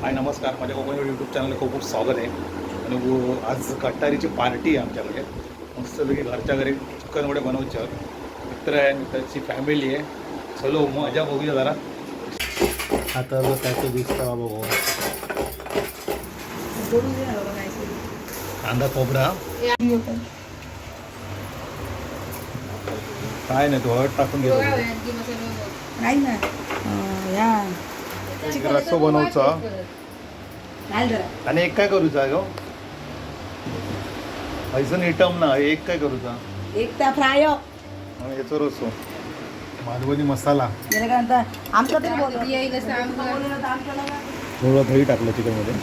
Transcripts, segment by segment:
हाय नमस्कार. माझ्या कोकण यूट्यूब चॅनलला खूप खूप स्वागत आहे. आणि आज कट्टारीची पार्टी आहे आमच्याकडे. मस्तपैकी घरच्या घरी चिकन वडे बनवायचे मित्र आहे मित्राची फॅमिली आहे. चलो मजा बघूया जरा. आता जर त्याचं दिसतं बघू कांदा खोबरा. काय नाही तो हळद टाकून घेतो. रस्सो बनवचा आणि एक काय करूचा गो? ऐसन इटम ना एक काय करूचा? एक त्या फ्राय. आणि याचा रस्सो मालवणी मसाला. आमचं तरी. थोडं दही टाकलं चिकनमध्ये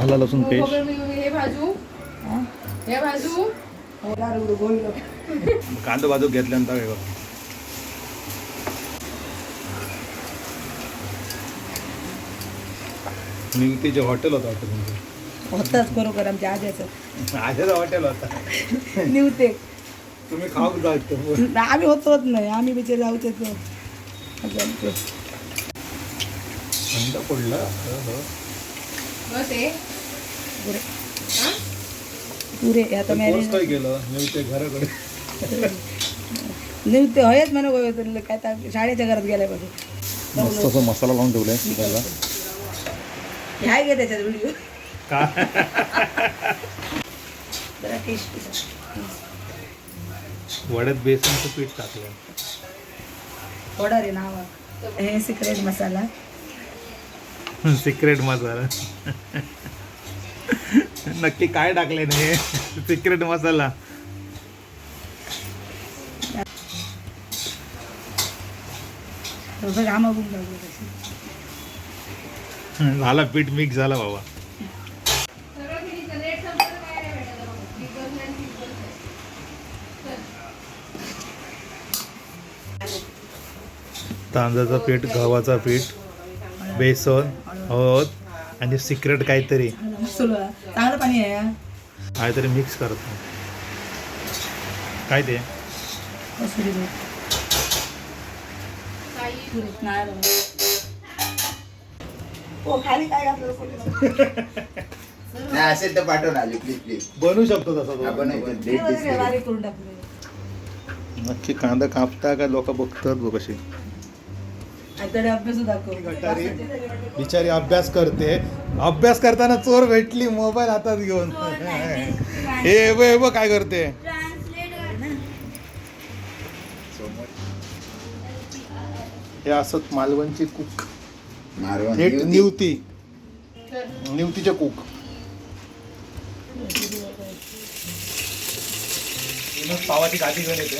आला लसूण पेस्ट. हे भाजू. हा? हे भाजू. रे, गोळी लोक. कांदा बाजू घेतल्यानंतर हे बघ. मी तिचे हॉटेल होतं वाटतं तुमचं. होतंच बरोबर आमच्या आज्याचं. आजच हॉटेल होता. निवते. तुम्ही खाऊ जायचं आम्ही होतोच नाही आम्ही बिचारे जाऊच येतो असं थंड पडला बस हे. पुरे. पुरे आता मॅरेज काय केलं मी ते घराकडे. निवते हयच म्हणू गो काय तर शाळेच्या घरात गेल्या पाहिजे मस्त असं मसाला लावून ठेवलाय. चिकनला ह्याय घे त्याच्यात व्हिडिओ जरा टेस्टी वड्यात बेसनचं पीठ टाकलं. ऑर्डर आहे नाव. हे सिक्रेट मसाला. सिक्रेट मसाला. नक्की काय टाकले नाही सिक्रेट मसाला. टाकू तशी. झाला पीठ मिक्स झाला बाबा. तांदळाचं पीठ गव्हाचं पीठ बेसन हळद आणि सिक्रेट काहीतरी. चांगलं पाणी आहे. काहीतरी मिक्स करतो काय ते नाही रे. ओ खाली काय घातलं नाही असेल तर पाठवून आली प्लीज प्लीज बनवू शकतो तसा आपण करून टाकलं नक्की कांदा कापता का लोक बघतात बघ कशी आता अभ्यास दाखव. गटारी. बिचारी अभ्यास करते. अभ्यास करताना चोर भेटली मोबाईल हातात घेऊन. हे बघ हे बघ काय करते. हे असत मालवणची कुक. थेट निवती. निवती. निवतीचे कुक. पावाची गाठी घेऊन येते.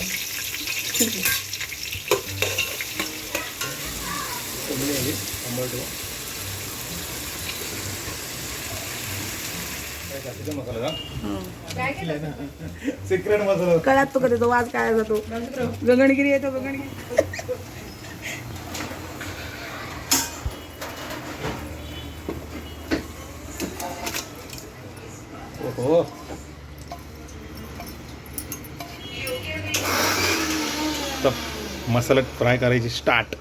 कोंबडी आली, टोमॅटो. काय टाकायचं मसाला काय केलं? सिक्रेट मसाला. कळत तो कधी तो वाज काय जातो गगनगिरी येतो गगनगिरी. ओहो. तर मसाला फ्राय करायची स्टार्ट.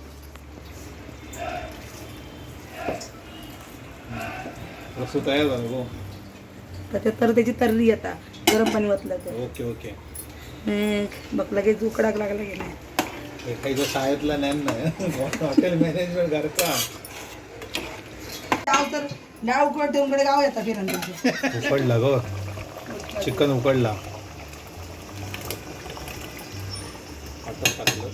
रसू तयार झालं हो तर ते तर त्याची तर्री आता गरम पाणी वाचलं तर ओके ओके. मग बघ लगेच उकडाक लागला नाही. हे काही जो शाळेतला ज्ञान नाही हॉटेल मॅनेजमेंट करता. तर. गाव उकड ठेवून कडे गाव येतात फिरण उकडला ग चिकन उकडला. आता टाकलं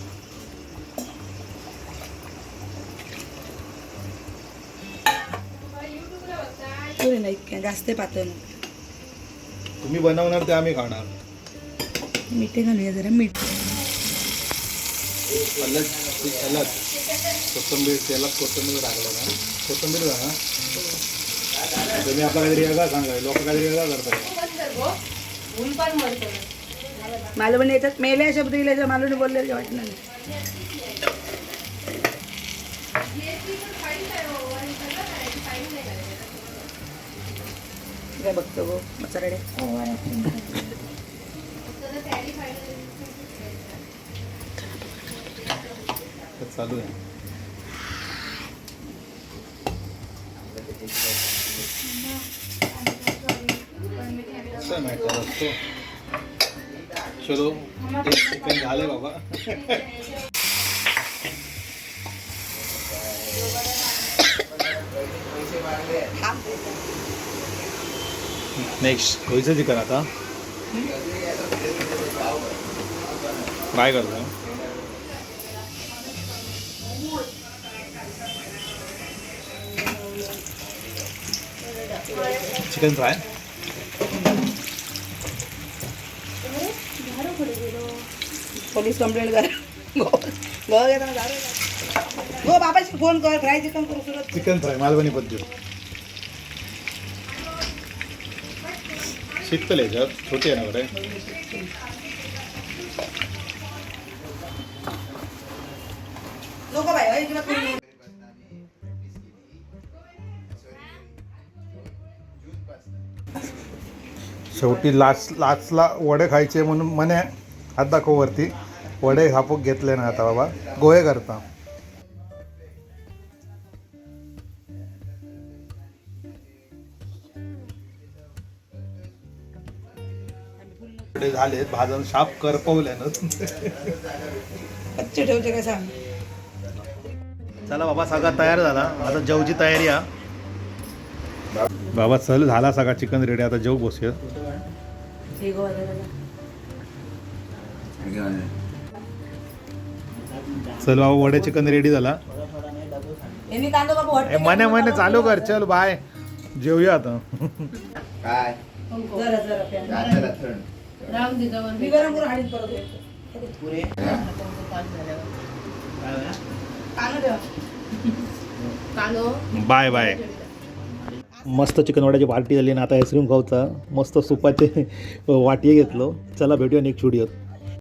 पुरे नाही काय जास्त पातळ. तुम्ही बनवणार ते आम्ही खाणार. मिठे घालूया जरा मीठ. अलग अलग कोथिंबीर तेलात कोथिंबीर टाकलं ना. कोथिंबीर ना तुम्ही आपला काहीतरी वेगळा सांगा लोक काहीतरी वेगळा करतात. ऊन पण याच्यात मेल्या शब्द दिल्याच्या मालवणी बोलले वाटलं नाही. काय बघतो गो? मसारडे चालू आहे असं मॅटर असतो चलो एक चिकन झालंय बाबा। नेक्स्ट होईचं चिकन आता काय करतो चिकन फ्राय पोलीस कंप्लेंट कर. बाबाशी फोन कर फ्राय चिकन करू चिकन फ्राय मालवणी पद्धत. शिकतले याच्यात छोटी आहे ना कडे नको बाई शेवटी लास्ट लास्टला वडे खायचे म्हणून मने हात दाखव वरती. वडे हापूक घेतले ना आता बाबा. गोहे करता. वडे झालेत भाजून ठेवते काय सांग? चला बाबा सगळा तयार झाला. आता जेवची तयारी हा बाबा चल झाला सगळा चिकन रेडी? आता जेव बसूया. हे. चल बाबा वडे चिकन रेडी झाला. मने मने चालू कर चल बाय. जेवूया आता. काय? Bye bye. मस्त चिकन वड्याची पार्टी झाली ना आता आईस्क्रीम खाऊचा. मस्त सुपाचे वाटी घेतलो. चला भेटूया नेक्स्ट व्हिडिओत